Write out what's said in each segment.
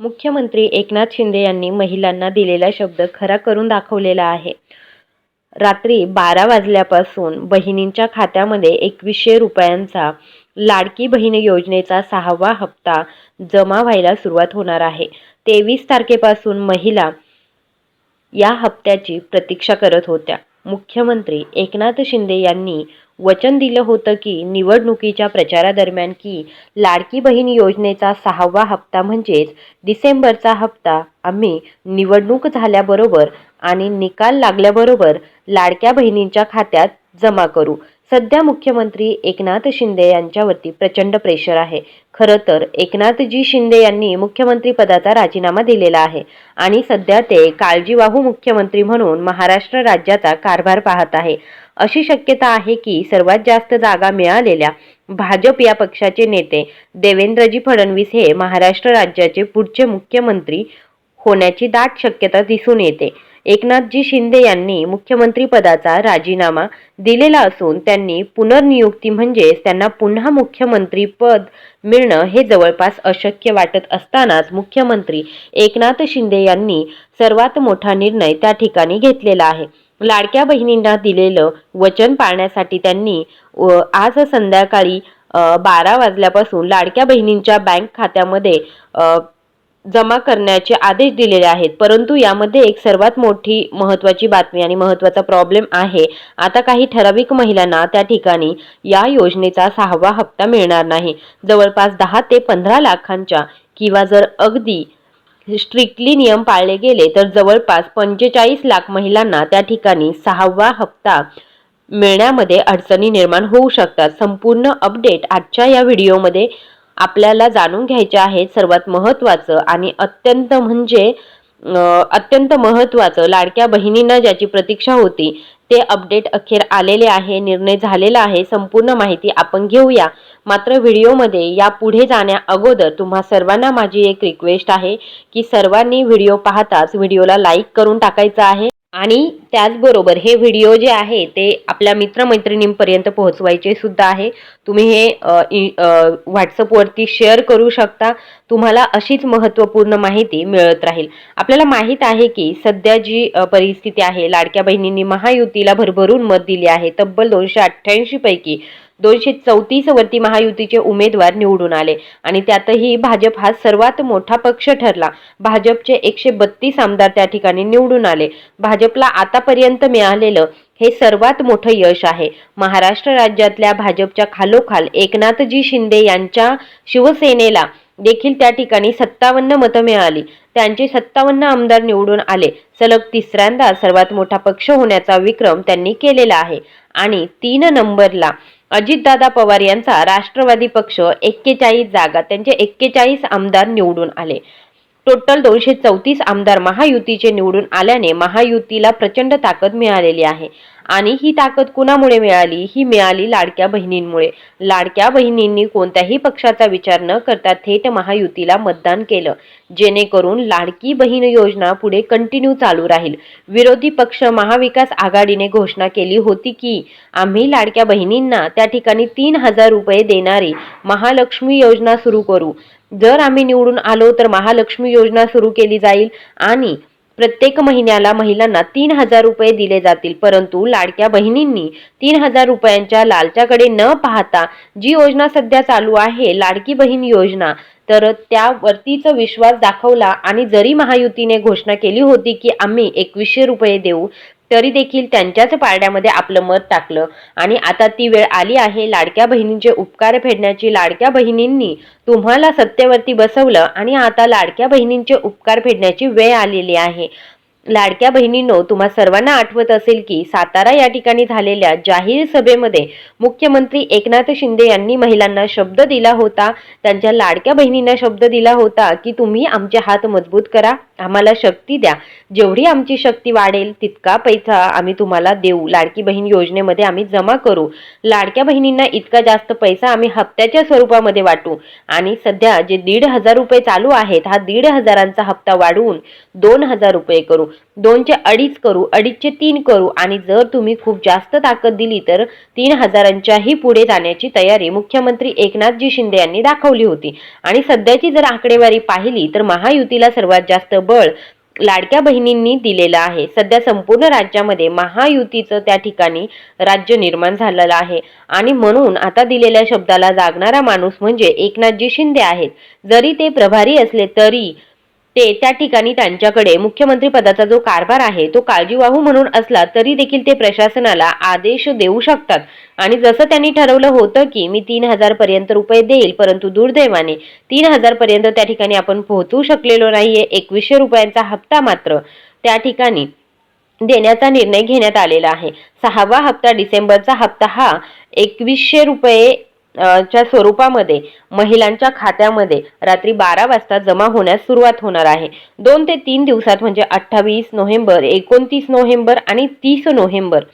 मुख्यमंत्री एकनाथ शिंदे यांनी महिलांना दिलेला शब्द खरा करून दाखवलेला आहे. रात्री बारा वाजल्यापासून बहिणींच्या खात्यामध्ये एकवीसशे रुपयांचा लाडकी बहीण योजनेचा सहावा हप्ता जमा व्हायला सुरुवात होणार आहे. तेवीस तारखेपासून महिला या हप्त्याची प्रतीक्षा करत होत्या. मुख्यमंत्री एकनाथ शिंदे यांनी वचन दिलं होतं की निवडणुकीच्या प्रचारादरम्यान की लाडकी बहीण योजनेचा सहावा हप्ता म्हणजेच डिसेंबरचा हप्ता. आम्ही निवडणूक झाल्याबरोबर आणि निकाल लागल्याबरोबर लाडक्या बहिणींच्या खात्यात जमा करू. सध्या मुख्यमंत्री एकनाथ शिंदे यांच्यावरती प्रचंड प्रेशर आहे. खरं तर एकनाथजी शिंदे यांनी मुख्यमंत्री पदाचा राजीनामा दिलेला आहे आणि सध्या ते काळजीवाहू मुख्यमंत्री म्हणून महाराष्ट्र राज्याचा कारभार पाहत आहे. अशी शक्यता आहे की सर्वात जास्त जागा मिळालेल्या भाजप या पक्षाचे नेते देवेंद्रजी फडणवीस हे महाराष्ट्र राज्याचे पुढचे मुख्यमंत्री होण्याची दाट शक्यता दिसून येते. एकनाथजी शिंदे यांनी मुख्यमंत्री पदाचा राजीनामा दिलेला असून त्यांनी पुनर्नियुक्ती म्हणजेच त्यांना पुन्हा मुख्यमंत्री पद मिळणं हे जवळपास अशक्य वाटत असतानाच मुख्यमंत्री एकनाथ शिंदे यांनी सर्वात मोठा निर्णय त्या ठिकाणी घेतलेला आहे. लाडक्या बहिणींना दिलेलं वचन पाळण्यासाठी त्यांनी आज संध्याकाळी बारा वाजल्यापासून लाडक्या बहिणींच्या बँक खात्यामध्ये जमा करण्याचे आदेश दिलेले आहेत. परंतु यामध्ये एक सर्वात मोठी महत्त्वाची बातमी आणि महत्त्वाचा प्रॉब्लेम आहे. आता काही ठराविक महिलांना त्या ठिकाणी या योजनेचा सहावा हप्ता मिळणार नाही. जवळपास दहा ते पंधरा लाखांच्या किंवा जर अगदी स्ट्रिक्टली नियम पाळले गेले तर जवळपास पंचेचाळीस लाख महिलांना त्या ठिकाणी सहावा हप्ता मिळण्यामध्ये अडचणी निर्माण होऊ शकतात. संपूर्ण अपडेट आजच्या या व्हिडिओमध्ये आपल्याला जाणून घ्यायचे आहे. सर्वात महत्त्वाचं आणि अत्यंत म्हणजे अत्यंत महत्त्वाचं लाडक्या बहिणींना ज्याची प्रतीक्षा होती ते अपडेट अखेर आलेले आहे निर्णय झालेला आहे. संपूर्ण माहिती आपण घेऊया. मात्र व्हिडिओमध्ये या पुढे जाण्या अगोदर तुम्हा सर्वांना माझी एक रिक्वेस्ट आहे की सर्वांनी व्हिडिओ पाहताच व्हिडिओला लाईक करून टाकायचा आहे. आणि त्याचबरोबर हे व्हिडिओ जे आहे ते आपल्या मित्रमैत्रिणींपर्यंत पोहोचवायचे सुद्धा आहे. तुम्ही हे व्हॉट्सअपवरती शेअर करू शकता. तुम्हाला अशीच महत्त्वपूर्ण माहिती मिळत राहील. आपल्याला माहीत आहे की सध्या जी परिस्थिती आहे लाडक्या बहिणींनी महायुतीला भरभरून मत दिले आहे. तब्बल दोनशे अठ्ठ्याऐंशी पैकी दोनशे चौतीस वरती महायुतीचे उमेदवार निवडून आले. आणि त्यातही भाजप हा सर्वात मोठा पक्ष ठरला. भाजपचे एकशे बत्तीस आमदार त्या ठिकाणी निवडून आले. भाजपला आतापर्यंत मिळालेलं हे सर्वात मोठं यश आहे. महाराष्ट्र राज्यातल्या भाजपच्या खालोखाल एकनाथजी शिंदे यांच्या शिवसेनेला देखील त्या ठिकाणी सत्तावन्न मतं मिळाली. त्यांचे सत्तावन्न आमदार निवडून आले. सलग तिसऱ्यांदा सर्वात मोठा पक्ष होण्याचा विक्रम त्यांनी केलेला आहे. आणि तीन नंबरला अजितदादा पवार यांचा राष्ट्रवादी पक्ष एक्केचाळीस जागा त्यांचे एक्केचाळीस आमदार निवडून आले. टोटल दोनशे चौतीस आमदार महायुतीचे निवडून आल्याने महायुतीला प्रचंड ताकद मिळालेली आहे. आणि ही ताकद कुणामुळे मिळाली? ही मिळाली लाडक्या बहिणींमुळे. लाडक्या बहिणींनी कोणत्याही पक्षाचा विचार न करता थेट महायुतीला मतदान केलं जेणेकरून लाडकी बहीण योजना पुढे कंटिन्यू चालू राहील. विरोधी पक्ष महाविकास आघाडीने घोषणा केली होती की आम्ही लाडक्या बहिणींना त्या ठिकाणी तीन हजार रुपये देणारी महालक्ष्मी योजना सुरू करू. जर आम्ही निवडून आलो तर महालक्ष्मी योजना सुरू केली जाईल आणि प्रत्येक महिन्याला महिलांना तीन हजार रुपये दिले जातील. परंतु लाडक्या बहिणींनी तीन हजार रुपयांच्या लालच्याकडे न पाहता जी योजना सध्या चालू आहे लाडकी बहीण योजना तर त्यावरतीच विश्वास दाखवला आणि जरी महायुतीने घोषणा केली होती की आम्ही एकवीसशे रुपये देऊ तरी देखील त्यांच्याच पारड्यामध्ये आपलं मत टाकलं. आणि आता ती वेळ आली आहे लाडक्या बहिणींचे उपकार फेडण्याची. लाडक्या बहिणींनी तुम्हाला सत्तेवरती बसवलं आणि आता लाडक्या बहिणींचे उपकार फेडण्याची वेळ आलेली आहे. लाडक्या बहिणींनो तुम्हा सर्वांना आठवत असेल की सातारा या ठिकाणी झालेल्या जाहीर सभेमध्ये मुख्यमंत्री एकनाथ शिंदे यांनी महिलांना शब्द दिला होता. त्यांच्या लाडक्या बहिणींना शब्द दिला होता की तुम्ही आमचे हात मजबूत करा. आम्हाला शक्ती द्या. जेवढी आमची शक्ती वाढेल तितका पैसा आम्ही तुम्हाला देऊ. लाडकी बहीण योजनेमध्ये आम्ही जमा करू. लाडक्या बहिणींना इतका जास्त पैसा आम्ही हप्त्याच्या स्वरूपामध्ये वाटू. आणि सध्या जे दीड हजार रुपये चालू आहेत हा दीड हजारांचा हप्ता वाढवून दोन हजार रुपये करू. दोनचे अडीच करू अडीचचे तीन करू. आणि जर तुम्ही खूप जास्त ताकद दिली तर तीन हजारांच्याही पुढे जाण्याची तयारी मुख्यमंत्री एकनाथजी शिंदे यांनी दाखवली होती. आणि सध्याची जर आकडेवारी पाहिली तर महायुतीला सर्वात जास्त बळ लाडक्या बहिणींनी दिलेलं आहे. सध्या संपूर्ण राज्यामध्ये महायुतीचं त्या ठिकाणी राज्य निर्माण झालेलं आहे. आणि म्हणून आता दिलेल्या शब्दाला जागणारा माणूस म्हणजे एकनाथजी शिंदे आहेत. जरी ते प्रभारी असले तरी ते त्या ठिकाणी त्यांच्याकडे मुख्यमंत्री पदाचा जो कारभार आहे तो काळजीवाहू म्हणून असला तरी देखील ते प्रशासनाला आदेश देऊ शकतात. आणि जसं त्यांनी ठरवलं होतं की मी तीन हजार पर्यंत रुपये देईल परंतु दुर्दैवाने तीन हजार पर्यंत त्या ठिकाणी आपण पोहोचू शकलेलो नाहीये एकवीसशे रुपयांचा हप्ता मात्र त्या ठिकाणी देण्याचा निर्णय घेण्यात आलेला आहे. सहावा हप्ता डिसेंबरचा हप्ता हा एकवीसशे रुपये च्या स्वरूपामध्ये महिलांच्या खात्यामध्ये रात्री बारा वाजता जमा होण्यास सुरुवात होणार आहे. दोन ते तीन दिवसात म्हणजे अठ्ठावीस नोव्हेंबर एकोणतीस नोव्हेंबर आणि तीस नोव्हेंबर.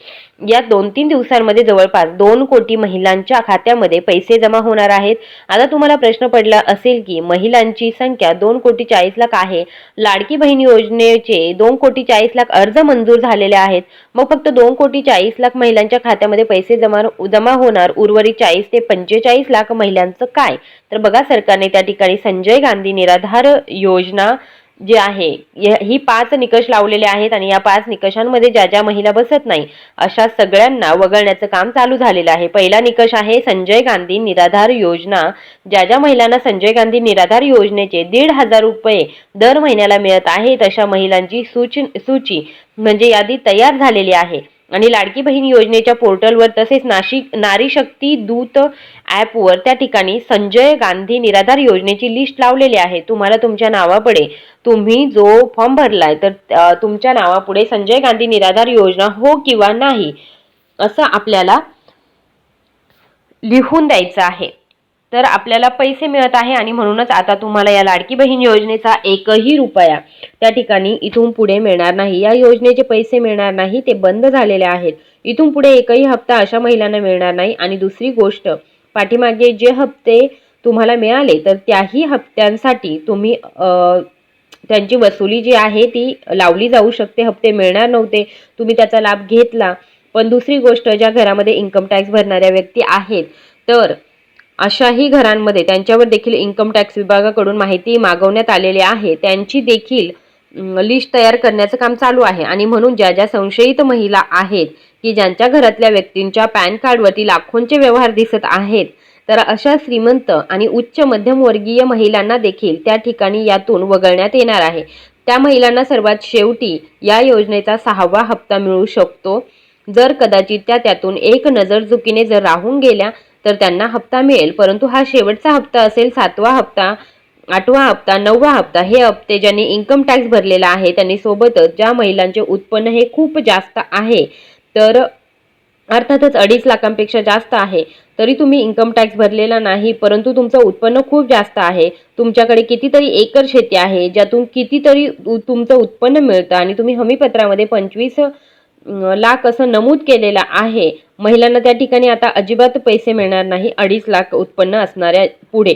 या दोन तीन दिवसांमध्ये जवळपास दोन कोटी महिलांच्या खात्यामध्ये पैसे जमा होणार आहेत. आता तुम्हाला प्रश्न पडला असेल की महिलांची संख्या दोन कोटी चाळीस लाख आहे. लाडकी बहीण योजनेचे दोन कोटी चाळीस लाख अर्ज मंजूर झालेले आहेत. मग फक्त दोन कोटी चाळीस लाख महिलांच्या खात्यामध्ये पैसे जमा जमा होणार. उर्वरित चाळीस ते पंचेचाळीस लाख महिलांचं काय? तर बघा सरकारने त्या ठिकाणी संजय गांधी निराधार योजना जे आहे ही पाच निकष लावलेले आहेत आणि या पाच निकषांमध्ये ज्या ज्या महिला बसत नाही अशा सगळ्यांना वगळण्याचं काम चालू झालेलं आहे. पहिला निकष आहे संजय गांधी निराधार योजना. ज्या ज्या महिलांना संजय गांधी निराधार योजनेचे दीड हजार रुपये दर महिन्याला मिळत आहेत अशा महिलांची सूची सूची म्हणजे यादी तयार झालेली आहे. आणि लाडकी बहीण योजनेच्या पोर्टलवर तसेच नाशिक नारी शक्ती दूत ॲपवर त्या ठिकाणी संजय गांधी निराधार योजनेची लिस्ट लावलेली आहे. तुम्हाला तुमच्या नावापुढे तुम्ही जो फॉर्म भरलाय तर तुमच्या नावापुढे संजय गांधी निराधार योजना हो किंवा नाही असं आपल्याला लिहून द्यायचं आहे. तर आपल्याला पैसे मिळत आहे आणि म्हणूनच आता तुम्हाला या लाडकी बहीण योजनेचा एकही रुपया त्या ठिकाणी इथून पुढे मिळणार नाही. या योजनेचे पैसे मिळणार नाही ते बंद झालेले आहेत. इथून पुढे एकही हप्ता अशा महिलांना मिळणार नाही. आणि दुसरी गोष्ट पाठीमागे जे हप्ते तुम्हाला मिळाले तर त्याही हप्त्यांसाठी तुम्ही त्यांची वसुली जी आहे ती लावली जाऊ शकते. हप्ते मिळणार नव्हते तुम्ही त्याचा लाभ घेतला. पण दुसरी गोष्ट ज्या घरामध्ये इन्कम टॅक्स भरणाऱ्या व्यक्ती आहेत तर अशाही घरांमध्ये त्यांच्यावर देखील इन्कम टॅक्स विभागाकडून माहिती मागवण्यात आलेली आहे. त्यांची देखील लिस्ट तयार करण्याचं काम चालू आहे. आणि म्हणून ज्या ज्या संशयित महिला आहेत की ज्यांच्या घरातल्या व्यक्तींच्या पॅन कार्डवरती लाखोंचे व्यवहार दिसत आहेत तर अशा श्रीमंत आणि उच्च मध्यमवर्गीय महिलांना देखील त्या ठिकाणी यातून वगळण्यात येणार आहे. त्या महिलांना सर्वात शेवटी या योजनेचा सहावा हप्ता मिळू शकतो. जर कदाचित त्या त्यातून एक नजर चुकीने जर राहून गेल्या तर त्यांना हप्ता मिळेल. परंतु हा शेवटचा हप्ता असेल सातवा हप्ता आठवा हप्ता नववा हप्ता हे हप्ते ज्यांनी इन्कम टॅक्स भरलेला आहे त्यांनी सोबतच ज्या महिलांचे उत्पन्न हे खूप जास्त आहे तर अर्थातच अडीच लाखांपेक्षा जास्त आहे तरी तुम्ही इन्कम टॅक्स भरलेला नाही परंतु तुमचं उत्पन्न खूप जास्त आहे. तुमच्याकडे कितीतरी एकर शेती आहे ज्यातून कितीतरी तुमचं उत्पन्न मिळतं आणि तुम्ही हमीपत्रामध्ये पंचवीस लाख असं नमूद केलेलं आहे. महिलांना त्या ठिकाणी आता अजिबात पैसे मिळणार नाही. अडीच लाख उत्पन्न असणाऱ्या पुढे.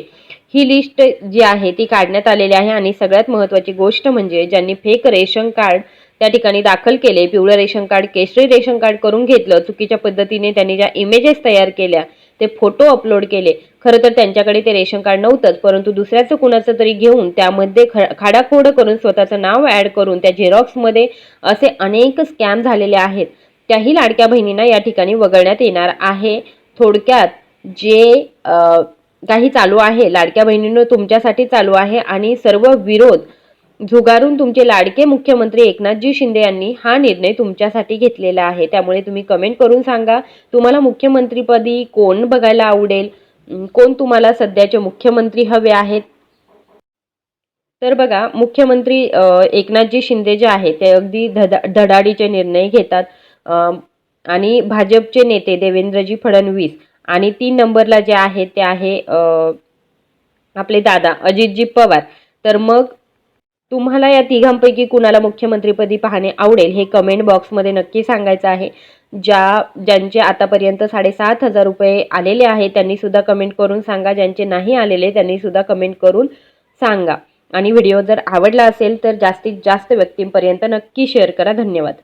ही लिस्ट जी आहे ती काढण्यात आलेली आहे आणि सगळ्यात महत्त्वाची गोष्ट म्हणजे ज्यांनी फेक रेशन कार्ड त्या ठिकाणी दाखल केले पिवळं रेशन कार्ड केशरी रेशन कार्ड करून घेतलं चुकीच्या पद्धतीने त्यांनी ज्या इमेजेस तयार केल्या ते फोटो अपलोड केले. खरं तर त्यांच्याकडे ते रेशन कार्ड नव्हतंच परंतु दुसऱ्याचं कुणाचं तरी घेऊन त्यामध्ये ख खाडाखोड करून स्वतःचं नाव ॲड करून त्या झेरॉक्समध्ये असे अनेक स्कॅम झालेले आहेत. त्याही लाडक्या बहिणींना या ठिकाणी वगळण्यात येणार आहे. थोडक्यात जे काही चालू आहे लाडक्या बहिणींनो तुमच्यासाठी चालू आहे आणि सर्व विरोध झुगारून तुमचे लाडके मुख्यमंत्री एकनाथजी शिंदे यांनी हा निर्णय तुमच्यासाठी घेतलेला आहे. त्यामुळे तुम्ही कमेंट करून सांगा तुम्हाला मुख्यमंत्रीपदी कोण बघायला आवडेल? कोण तुम्हाला सध्याचे मुख्यमंत्री हवे आहेत? तर बघा मुख्यमंत्री एकनाथजी शिंदे जे आहेत ते अगदी धदा धडाडीचे निर्णय घेतात. आणि भाजपचे नेते देवेंद्रजी फडणवीस आणि तीन नंबरला जे आहे ते आहे आपले दादा अजितजी पवार. तर मग तुम्हाला या तिघांपैकी कुणाला मुख्यमंत्रीपदी पाहणे आवडेल हे कमेंट बॉक्समध्ये नक्की सांगायचं आहे. ज्या ज्यांचे आतापर्यंत साडेसात हजार रुपये आलेले आहे त्यांनी सुद्धा कमेंट करून सांगा. ज्यांचे नाही आलेले त्यांनी सुद्धा कमेंट करून सांगा. आणि व्हिडिओ जर आवडला असेल तर जास्तीत जास्त व्यक्तींपर्यंत नक्की शेअर करा. धन्यवाद.